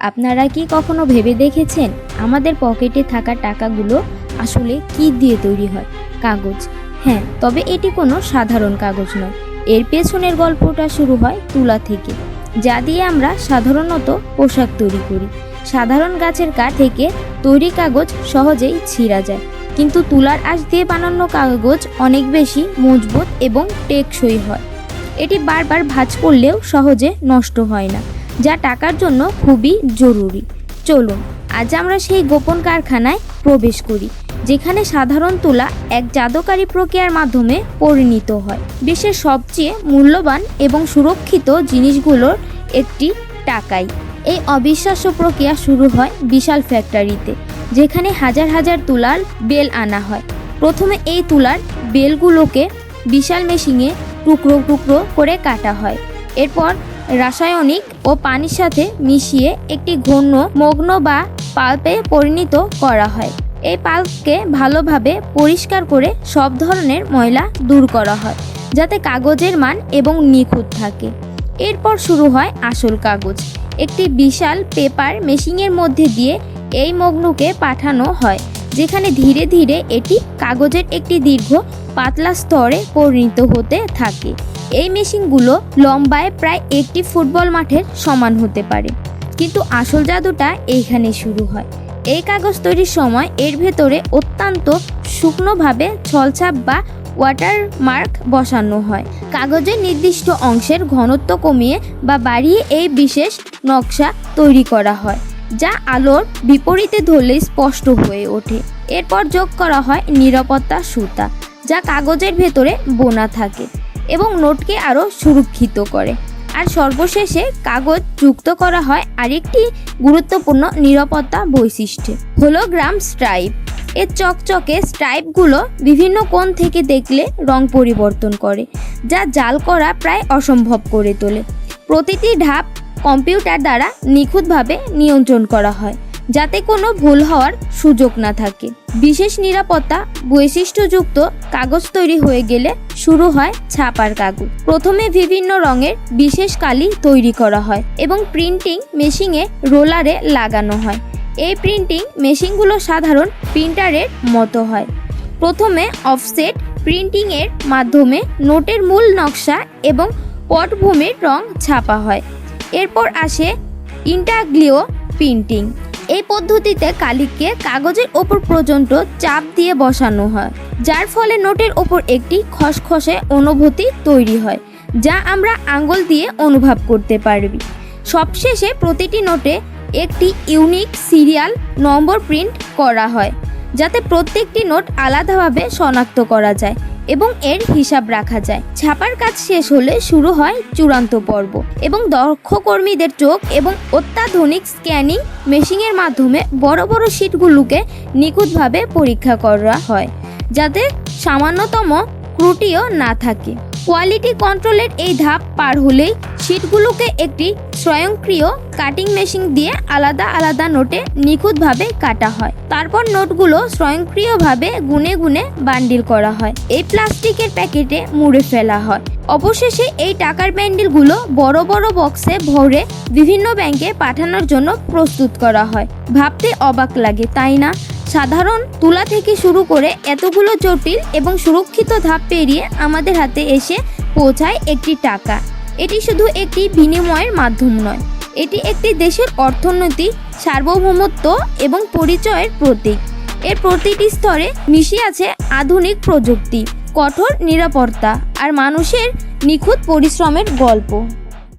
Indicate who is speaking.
Speaker 1: আপনারা কি কখনো ভেবে দেখেছেন আমাদের পকেটে থাকা টাকাগুলো আসলে কি দিয়ে তৈরি হয়? কাগজ। হ্যাঁ তবে এটি কোনো সাধারণ কাগজ নয়। এর পেছনের গল্পটা শুরু হয় তুলা থেকে, যা দিয়ে আমরা সাধারণত পোশাক তৈরি করি। সাধারণ গাছের কাঠ থেকে তৈরি কাগজ সহজেই ছিঁড়া যায়। কিন্তু তুলার আঁশ দিয়ে বানানো কাগজ অনেক বেশি মজবুত এবং টেকসই হয়। এটি বারবার ভাঁজ করলেও সহজে নষ্ট হয় না। যা টাকার জন্য খুবই জরুরি। চলুন, আজ আমরা সেই গোপন কারখানায় প্রবেশ করি, যেখানে সাধারণ তুলা এক জাদুকারী প্রক্রিয়ার মাধ্যমে পরিণত হয়। বিশ্বের সবচেয়ে মূল্যবান এবং সুরক্ষিত জিনিসগুলোর একটি টাকাই। এই অবিশ্বাস্য প্রক্রিয়া শুরু হয় বিশাল ফ্যাক্টরিতে, যেখানে হাজার হাজার তুলার বেল আনা হয়। প্রথমে এই তুলার বেলগুলোকে বিশাল মেশিনে টুকরো টুকরো করে কাটা হয়। এরপর রাসায়নিক ও পানির সাথে মিশিয়ে একটি ঘন মগ্ন বা পাল্পে পরিণত করা হয়। এই পাল্পকে ভালোভাবে পরিষ্কার করে সব ধরনের ময়লা দূর করা হয়, যাতে কাগজের মান এবং নিখুঁত থাকে। এরপর শুরু হয় আসল কাগজ। একটি বিশাল পেপার মেশিনের মধ্যে দিয়ে এই মগ্নকে পাঠানো হয়। যেখানে ধীরে ধীরে এটি কাগজের একটি দীর্ঘ, পাতলা স্তরে পরিণত হতে থাকে। এই মেশিনগুলো লম্বায় প্রায় একটি ফুটবল মাঠের সমান হতে পারে। কিন্তু আসল জাদুটা এইখানে শুরু হয়। এই কাগজ তৈরির সময় এর ভেতরে অত্যন্ত শুকনোভাবে ছলছাপ বা ওয়াটার মার্ক বসানো হয়। কাগজের নির্দিষ্ট অংশের ঘনত্ব কমিয়ে বা বাড়িয়ে এই বিশেষ নকশা তৈরি করা হয়। যা আলোর বিপরীতে ধরলে স্পষ্ট হয়ে ওঠে। এরপর যোগ করা হয় নিরাপত্তা সুতা, যা কাগজের ভেতরে বোনা থাকে এবং নোটকে আরও সুরক্ষিত করে। আর সর্বশেষে কাগজ যুক্ত করা হয় আরেকটি গুরুত্বপূর্ণ নিরাপত্তা বৈশিষ্ট্য হোলোগ্রাম স্ট্রাইপ। এর চকচকে স্ট্রাইপগুলো বিভিন্ন কোণ থেকে দেখলে রং পরিবর্তন করে, যা জাল করা প্রায় অসম্ভব করে তোলে। প্রতিটি ধাপ কম্পিউটার দ্বারা নিখুঁতভাবে নিয়ন্ত্রণ করা হয়, যাতে কোনো ভুল হওয়ার সুযোগ না থাকে। বিশেষ নিরাপত্তা বৈশিষ্ট্যযুক্ত কাগজ তৈরি হয়ে গেলে শুরু হয় ছাপার কাগজ। প্রথমে বিভিন্ন রঙের বিশেষ কালি তৈরি করা হয় এবং প্রিন্টিং মেশিনে রোলারে লাগানো হয়। এই প্রিন্টিং মেশিনগুলো সাধারণ প্রিন্টারের মতো হয়। প্রথমে অফসেট প্রিন্টিংয়ের মাধ্যমে নোটের মূল নকশা এবং পটভূমির রং ছাপা হয়। এরপর আসে ইন্টাগ্লিও প্রিন্টিং। এই পদ্ধতিতে কালিকে কাগজের ওপর পর্যন্ত চাপ দিয়ে বসানো হয়, যার ফলে নোটের ওপর একটি খসখসে অনুভূতি তৈরি হয়, যা আমরা আঙ্গুল দিয়ে অনুভব করতে পারবি। সবশেষে প্রতিটি নোটে একটি ইউনিক সিরিয়াল নম্বর প্রিন্ট করা হয়, যাতে প্রত্যেকটি নোট আলাদাভাবে শনাক্ত করা যায়। এবং এর হিসাব রাখা যায়। ছাপার কাজ শেষ হলে শুরু হয় চূড়ান্ত পর্ব এবং দক্ষ কর্মীদের চোখ এবং অত্যাধুনিক স্ক্যানিং মেশিনের মাধ্যমে বড় বড় শিটগুলোকে নিখুঁতভাবে পরীক্ষা করা হয়, যাতে সামান্যতম ত্রুটিও না থাকে। কোয়ালিটি কন্ট্রোলের এই ধাপ পার হলেই শিটগুলোকে একটি স্বয়ংক্রিয় কাটিং মেশিন দিয়ে আলাদা আলাদা নোটে নিখুঁতভাবে কাটা হয়। তারপর নোটগুলো স্বয়ংক্রিয়ভাবে গুনে গুনে বান্ডিল করা হয়। এই প্লাস্টিকের প্যাকেটে মুড়ে ফেলা হয়। অবশেষে এই টাকার ব্যান্ডিলগুলো বড় বড় বক্সে ভরে বিভিন্ন ব্যাংকে পাঠানোর জন্য প্রস্তুত করা হয়। ভাবতে অবাক লাগে, তাই না? সাধারণ তুলা থেকে শুরু করে এতগুলো জটিল এবং সুরক্ষিত ধাপ পেরিয়ে আমাদের হাতে এসে পৌঁছায় একটি টাকা। এটি শুধু একটি বিনিময়ের মাধ্যম নয়, এটি একটি দেশের অর্থনীতি সার্বভৌমত্ব এবং পরিচয়ের প্রতীক। এর প্রতিটি স্তরে মিশে আছে আধুনিক প্রযুক্তি, কঠোর নিরাপত্তা আর মানুষের নিখুঁত পরিশ্রমের গল্প।